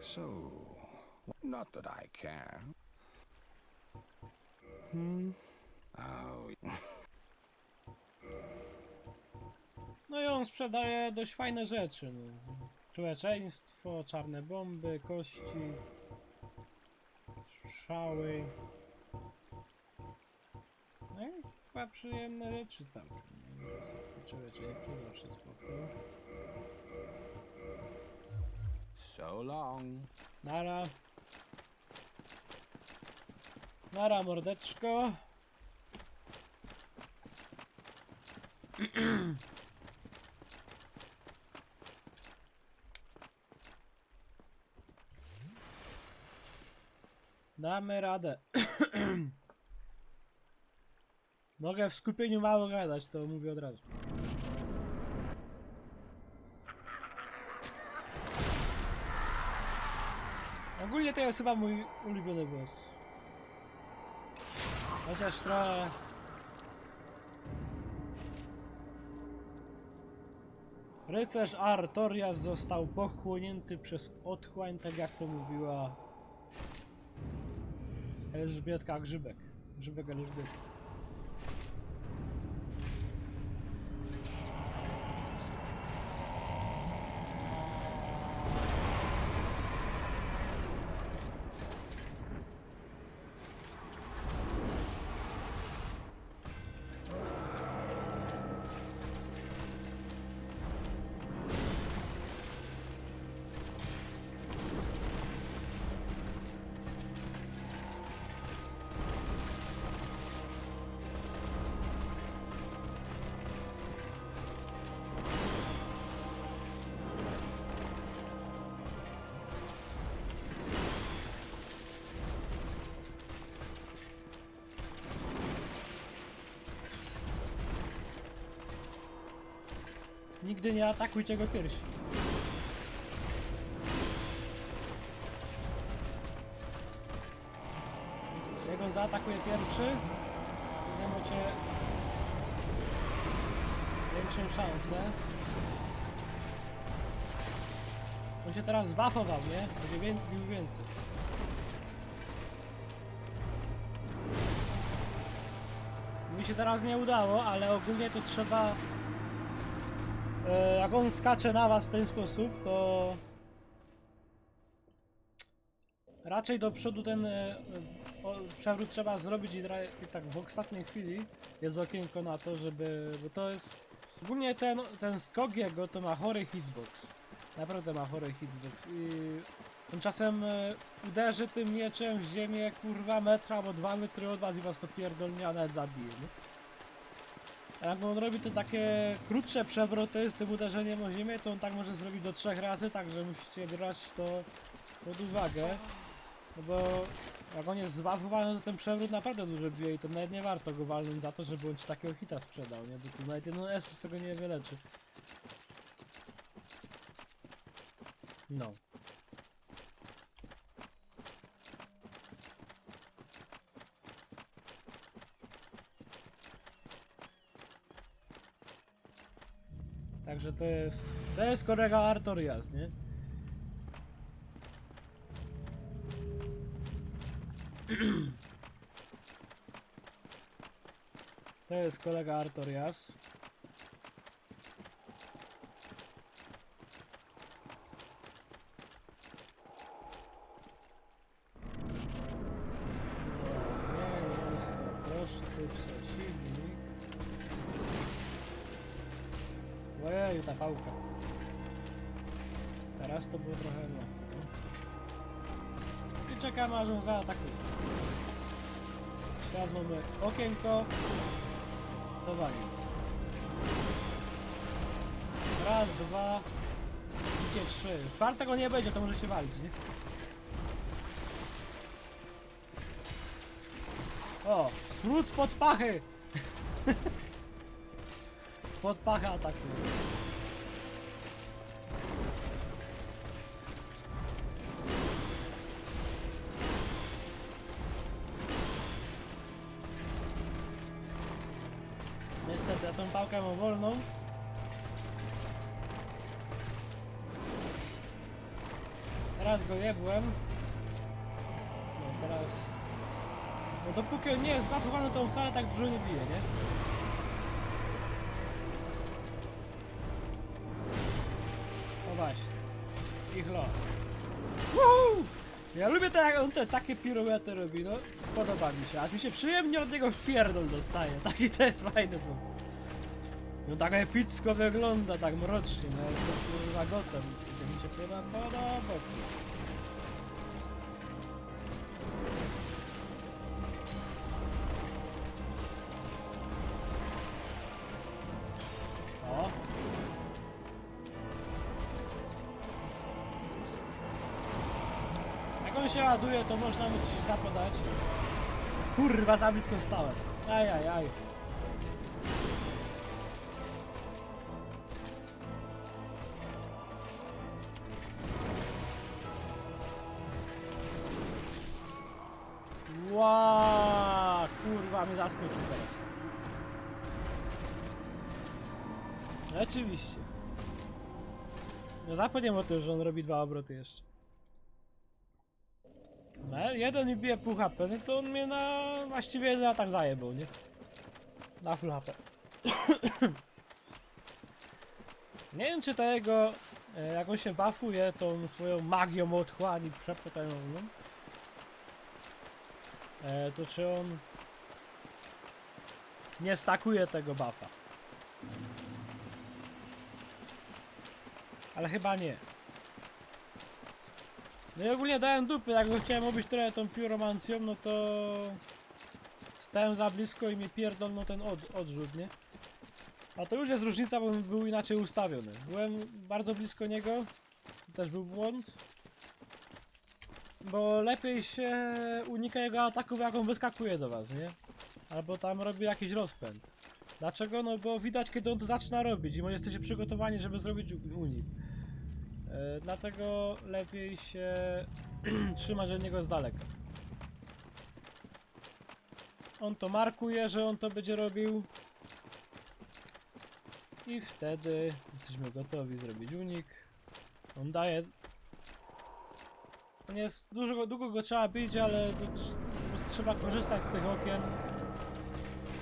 So, not that I care. Hmm. Oh, No i on sprzedaje dość fajne rzeczy. No. Człowieczeństwo, czarne bomby, kości, strzały. No i chyba przyjemne rzeczy całkiem. No, Człowieczeństwo zawsze spoko. So long. Nara. Nara mordeczko. Damy radę. Mogę w skupieniu mało gadać, to mówię od razu. Ogólnie to jest chyba mój ulubiony głos. Chociaż trochę... Rycerz Artorias został pochłonięty przez otchłań, tak jak to mówiła Elżbietka Grzybek. Grzybek Elżbietka. Nigdy nie atakujcie go pierwsi. Jak on zaatakuje pierwszy, to macie większą szansę. On się teraz zbafował, nie? Będzie wię bił więcej. Mi się teraz nie udało, ale ogólnie to trzeba jak on skacze na was w ten sposób, to raczej do przodu ten e, przewrót trzeba zrobić i, i tak w ostatniej chwili jest okienko na to, żeby, bo to jest ogólnie ten, ten skok jego to ma chory hitbox. Naprawdę ma chory hitbox i on czasem e, uderzy tym mieczem w ziemię kurwa metra albo dwa metry od was i was to pierdolnie, a nawet zabije. Nie? A jak on robi te takie krótsze przewroty z tym uderzeniem o ziemię, to on tak może zrobić do trzech razy, także musicie brać to pod uwagę. No bo jak on jest zbafowany, to ten przewrót naprawdę dużo bije i to nawet nie warto go walnąć za to, żeby on ci takiego hita sprzedał, nie? Bo tu nawet jeden S z tego nie wyleczy. No. Także to jest. To jest kolega Artorias, nie? To jest kolega Artorias. Nie Teraz to było trochę łatwo. I czekamy aż on zaatakuje. Teraz mamy okienko. To wali. Raz, dwa. Idzie trzy. Czwartego nie będzie, to może się walić, nie? O! Smród spod pachy! Spod pachy atakuje. Pałkę mam wolną. Raz go jebłem. No teraz... No dopóki on nie jest zbafowany, to on wcale tak dużo nie bije, nie? No właśnie. Ich los. Woohoo! Ja lubię to, jak on te takie piruety robi, no. Podoba mi się. Aż mi się przyjemnie od niego wpierdol dostaje. Taki to jest fajny boss. No tak epicko wygląda, tak mrocznie, no jestem kurwa gotem. To mi się podoba! Jak on się ładuje, to można mu coś zapodać. Kurwa, za blisko stałem. Aj, aj, aj. Oczywiście. No zapomniałem o tym, że on robi dwa obroty jeszcze. No, jeden mi bije pół HP, no to on mnie na... właściwie na tak zajebał, nie? Na full HP. nie wiem czy to jego... e, Jak on się buffuje tą swoją magią otchłani przepotężną. E, to czy on... Nie stakuje tego buffa. Ale chyba nie. No i ogólnie dałem dupy, jak go chciałem obyć trochę tą piromancją, no to... Stałem za blisko i mnie pierdolno ten od, odrzut, nie? A to już jest różnica, bo był inaczej ustawiony. Byłem bardzo blisko niego, też był błąd. Bo lepiej się unika jego ataków, jak on wyskakuje do was, nie? Albo tam robi jakiś rozpęd. Dlaczego? No bo widać, kiedy on to zaczyna robić i jesteście przygotowani, żeby zrobić unik. E, dlatego lepiej się trzymać od niego z daleka. On to markuje, że on to będzie robił. I wtedy jesteśmy gotowi zrobić unik. On daje. On jest dużo, go- długo go trzeba bić, ale prostu trzeba korzystać z tych okien,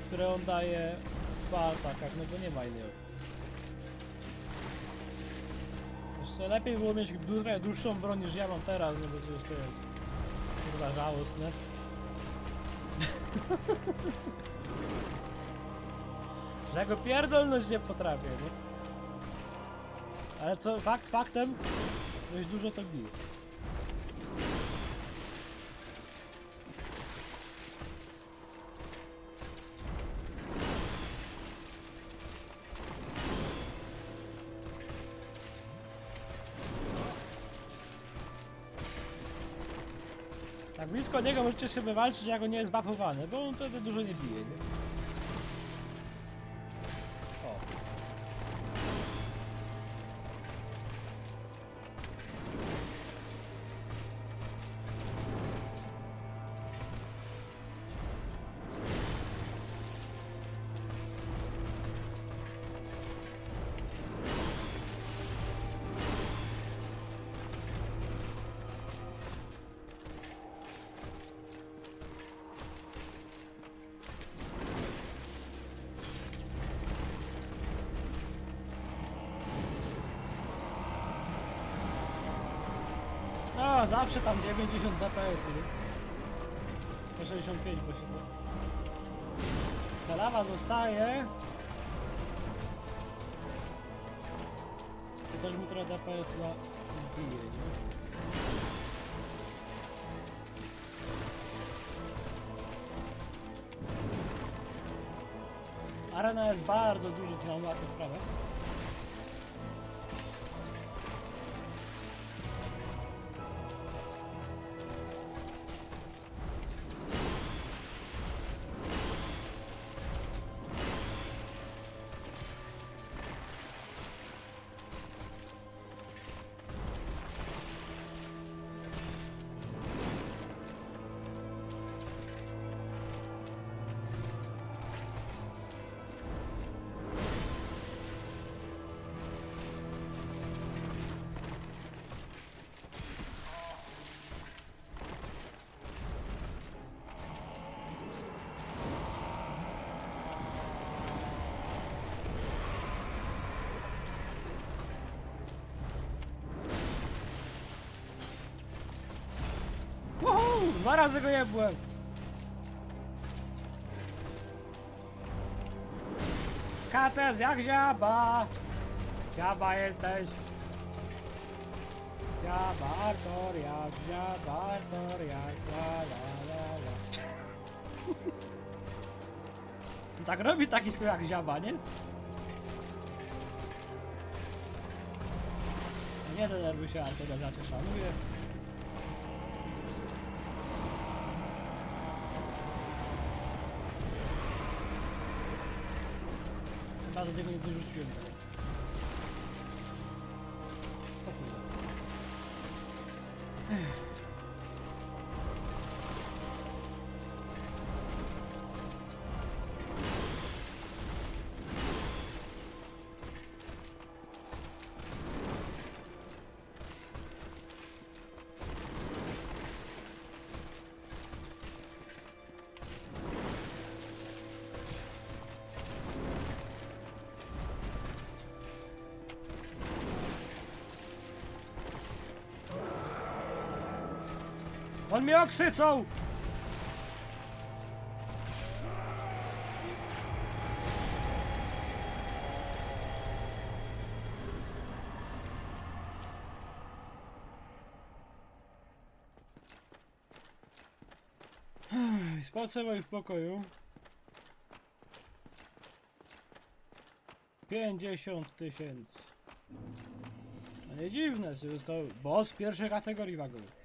które on daje po atakach, no bo nie ma innej opcji. Jeszcze lepiej było mieć dłuższą broń niż ja mam teraz, no bo przecież to jest kurwa żałosne. Że ja go pierdolność nie potrafię, nie? Ale co, fakt faktem, dość dużo to bije. Tak blisko niego możecie sobie walczyć, jak on nie jest buffowany, bo on wtedy dużo nie bije, nie? Zawsze tam 90 dps, nie? Po 65 bo się. Ta lawa zostaje. To też mu trochę DPS na zbije, nie? Arena jest bardzo duża, to mam łatwą. Dwa razy go jebłem! Skates jak ziaba! Ziaba jesteś! Ziaba Artorias, ziaba Artorias, la la la la. tak robi taki skór jak ziaba, nie? Nie denerwuj się, Artorias, ja cię szanuję. Chyba do tego nie On mnie oksycał! Spaceruj w pokoju. 50 tysięcy. To nie dziwne, że został boss pierwszej kategorii wagowej.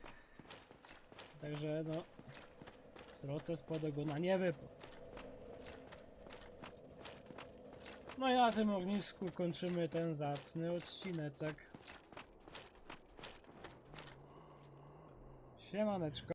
Także no. Sroce spod ogona nie wypadł. No i na tym ognisku kończymy ten zacny odcineczek. Siemaneczko.